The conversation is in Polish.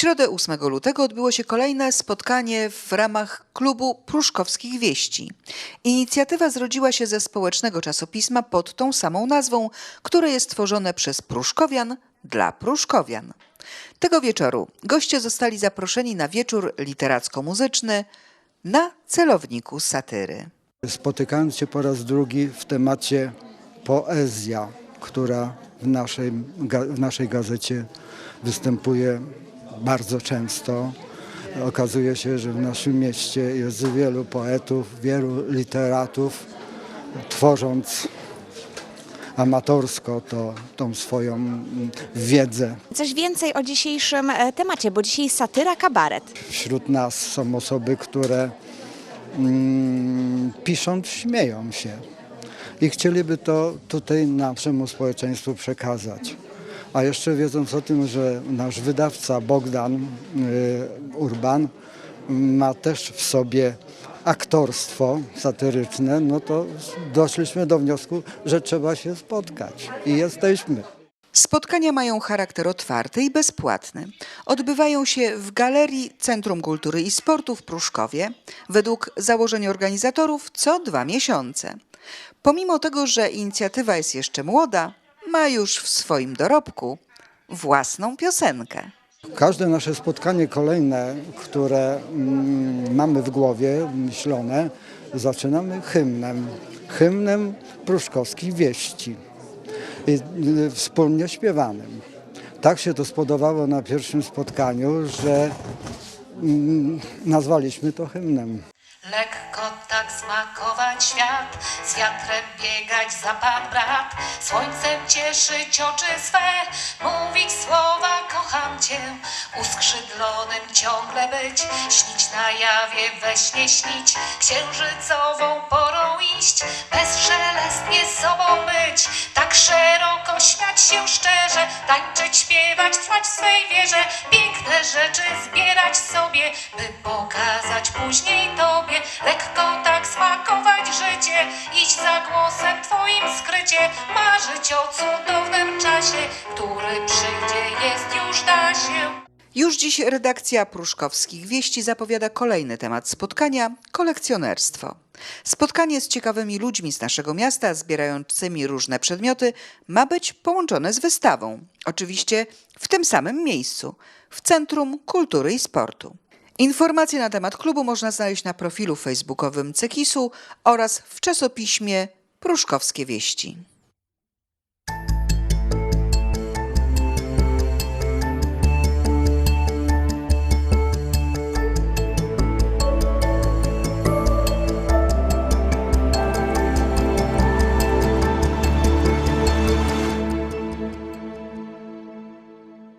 środę 8 lutego odbyło się kolejne spotkanie w ramach klubu Pruszkowskich Wieści. Inicjatywa zrodziła się ze społecznego czasopisma pod tą samą nazwą, które jest tworzone przez Pruszkowian dla Pruszkowian. Tego wieczoru goście zostali zaproszeni na wieczór literacko-muzyczny na celowniku satyry. Spotykając się po raz drugi w temacie poezja, która w naszej, w naszej gazecie występuje bardzo często. Okazuje się, że w naszym mieście jest wielu poetów, wielu literatów, tworząc amatorsko to, tą swoją wiedzę. Coś więcej o dzisiejszym e, temacie, bo dzisiaj satyra kabaret. Wśród nas są osoby, które mm, pisząc śmieją się i chcieliby to tutaj naszemu społeczeństwu przekazać. A jeszcze wiedząc o tym, że nasz wydawca Bogdan y, Urban ma też w sobie aktorstwo satyryczne, no to doszliśmy do wniosku, że trzeba się spotkać i jesteśmy. Spotkania mają charakter otwarty i bezpłatny. Odbywają się w Galerii Centrum Kultury i Sportu w Pruszkowie, według założeń organizatorów co dwa miesiące. Pomimo tego, że inicjatywa jest jeszcze młoda, ma już w swoim dorobku własną piosenkę. Każde nasze spotkanie kolejne, które mm, mamy w głowie myślone, zaczynamy hymnem. Hymnem pruszkowskich wieści. I, y, wspólnie śpiewanym. Tak się to spodobało na pierwszym spotkaniu, że mm, nazwaliśmy to hymnem. Lekko tak smakować świat, z wiatrem biegać za pan brat, słońcem cieszyć oczy swe, mówić słowa kocham cię, uskrzydlonym ciągle być, śnić na jawie, we śnie śnić, księżycową porą iść, bezszelestnie sobą być, tak szeroko śmiać się szczerze, tańczyć, śpiewać, trwać w swej wierze, piękne rzeczy zbierać sobie, marzyć o cudownym czasie, który przyjdzie, jest już da się. Już dziś redakcja Pruszkowskich Wieści zapowiada kolejny temat spotkania kolekcjonerstwo. Spotkanie z ciekawymi ludźmi z naszego miasta, zbierającymi różne przedmioty, ma być połączone z wystawą. Oczywiście w tym samym miejscu w Centrum Kultury i Sportu. Informacje na temat klubu można znaleźć na profilu facebookowym Cekisu oraz w czasopiśmie Pruszkowskie Wieści.